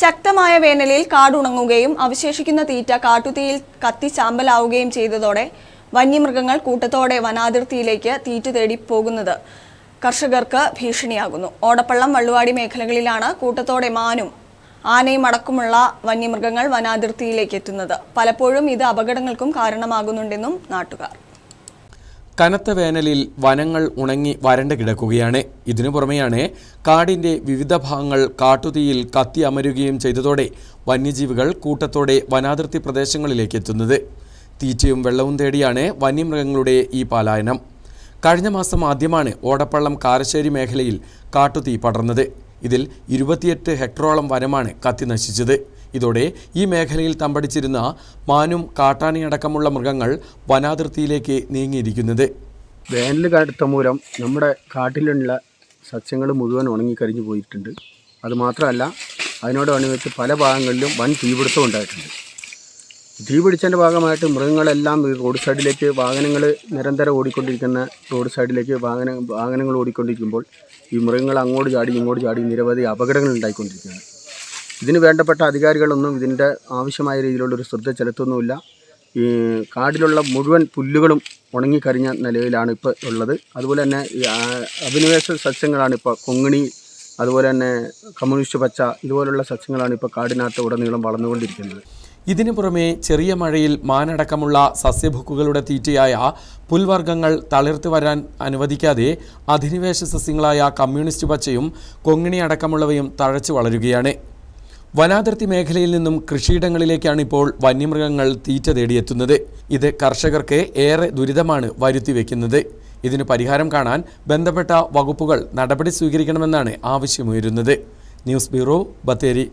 ശക്തമായ വേനലിൽ കാടുണങ്ങുകയും അവശേഷിക്കുന്ന തീറ്റ കാട്ടുതീയിൽ കത്തി ചാമ്പലാവുകയും ചെയ്തതോടെ വന്യമൃഗങ്ങൾ കൂട്ടത്തോടെ വനാതിർത്തിയിലേക്ക് തീറ്റ തേടി പോകുന്നത് കർഷകർക്ക് ഭീഷണിയാകുന്നു. ഓടപ്പള്ളം വള്ളുവാടി മേഖലകളിലാണ് കൂട്ടത്തോടെ മാനും ആനയും അടക്കമുള്ള വന്യമൃഗങ്ങൾ വനാതിർത്തിയിലേക്ക് എത്തുന്നത്. പലപ്പോഴും ഇത് അപകടങ്ങൾക്കും കാരണമാകുന്നുണ്ടെന്നും നാട്ടുകാർ. കനത്ത വേനലിൽ വനങ്ങൾ ഉണങ്ങി വരണ്ടു കിടക്കുകയാണ്. ഇതിനു പുറമെയാണ് കാടിന്റെ വിവിധ ഭാഗങ്ങൾ കാട്ടുതീയിൽ കത്തി അമരുകയും ചെയ്തതോടെ വന്യജീവികൾ കൂട്ടത്തോടെ വനാതിർത്തി പ്രദേശങ്ങളിലേക്ക് എത്തുന്നത്. തീറ്റയും വെള്ളവും തേടിയാണ് വന്യമൃഗങ്ങളുടെ ഈ പലായനം. കഴിഞ്ഞ മാസം ആദ്യമാണ് ഓടപ്പള്ളം കാരശ്ശേരി മേഖലയിൽ കാട്ടുതീ പടർന്നത്. ഇതിൽ ഇരുപത്തിയെട്ട് ഹെക്ടറോളം വനമാണ് കത്തി നശിച്ചത്. ഇതോടെ ഈ മേഖലയിൽ തമ്പടിച്ചിരുന്ന മാനും കാട്ടാനയടക്കമുള്ള മൃഗങ്ങൾ വനാതിർത്തിയിലേക്ക് നീങ്ങിയിരിക്കുന്നത്. വേനൽ കടുത്ത മൂലം നമ്മുടെ കാട്ടിലുള്ള സസ്യങ്ങൾ മുഴുവൻ ഉണങ്ങിക്കരിഞ്ഞു പോയിട്ടുണ്ട്. അതുമാത്രമല്ല അതിനോട് അനുബന്ധിച്ച് പല ഭാഗങ്ങളിലും വൻ തീപിടുത്തം ഉണ്ടായിട്ടുണ്ട്. തീ പിടിച്ചതിന്റെ ഭാഗമായിട്ട് മൃഗങ്ങളെല്ലാം റോഡ് സൈഡിലേക്ക് വാഹനങ്ങൾ നിരന്തരം ഓടിക്കൊണ്ടിരിക്കുന്ന റോഡ് സൈഡിലേക്ക് വാഹന വാഹനങ്ങൾ ഓടിക്കൊണ്ടിരിക്കുമ്പോൾ ഈ മൃഗങ്ങൾ അങ്ങോട്ട് ചാടി ഇങ്ങോട്ട് ചാടി നിരവധി അപകടങ്ങൾ ഉണ്ടായിക്കൊണ്ടിരിക്കുകയാണ്. ഇതിന് വേണ്ടപ്പെട്ട അധികാരികളൊന്നും ഇതിന്റെ ആവശ്യമായ രീതിയിലുള്ളൊരു ശ്രദ്ധ ചെലുത്തുന്നുമില്ല. ഈ കാടിലുള്ള മുഴുവൻ പുല്ലുകളും ഉണങ്ങിക്കരിഞ്ഞ നിലയിലാണ് ഇപ്പോൾ ഉള്ളത്. അതുപോലെ തന്നെ ഈ അഭിനിവേശ സസ്യങ്ങളാണ് ഇപ്പോൾ കൊങ്ങിണി അതുപോലെ തന്നെ കമ്മ്യൂണിസ്റ്റ് പച്ച ഇതുപോലുള്ള സസ്യങ്ങളാണ് ഇപ്പോൾ കാടിനകത്ത് ഉടനീളം വളർന്നുകൊണ്ടിരിക്കുന്നത്. ഇതിനു പുറമെ ചെറിയ മഴയിൽ മാനടക്കമുള്ള സസ്യഭുക്കുകളുടെ തീറ്റയായ പുൽവർഗങ്ങൾ തളിർത്തു വരാൻ അനുവദിക്കാതെ അധിനിവേശ സസ്യങ്ങളായ കമ്മ്യൂണിസ്റ്റ് പച്ചയും കൊങ്ങിണി അടക്കമുള്ളവയും തഴച്ചു വളരുകയാണ്. വനാതിർത്തി മേഖലയിൽ നിന്നും കൃഷിയിടങ്ങളിലേക്കാണ് ഇപ്പോൾ വന്യമൃഗങ്ങൾ തീറ്റ തേടിയെത്തുന്നത്. ഇത് കർഷകർക്ക് ഏറെ ദുരിതമാണ് വരുത്തി വയ്ക്കുന്നത് ഇതിന് പരിഹാരം കാണാൻ ബന്ധപ്പെട്ട വകുപ്പുകൾ നടപടി സ്വീകരിക്കണമെന്നാണ് ആവശ്യമുയരുന്നത്. News bureau Bathery.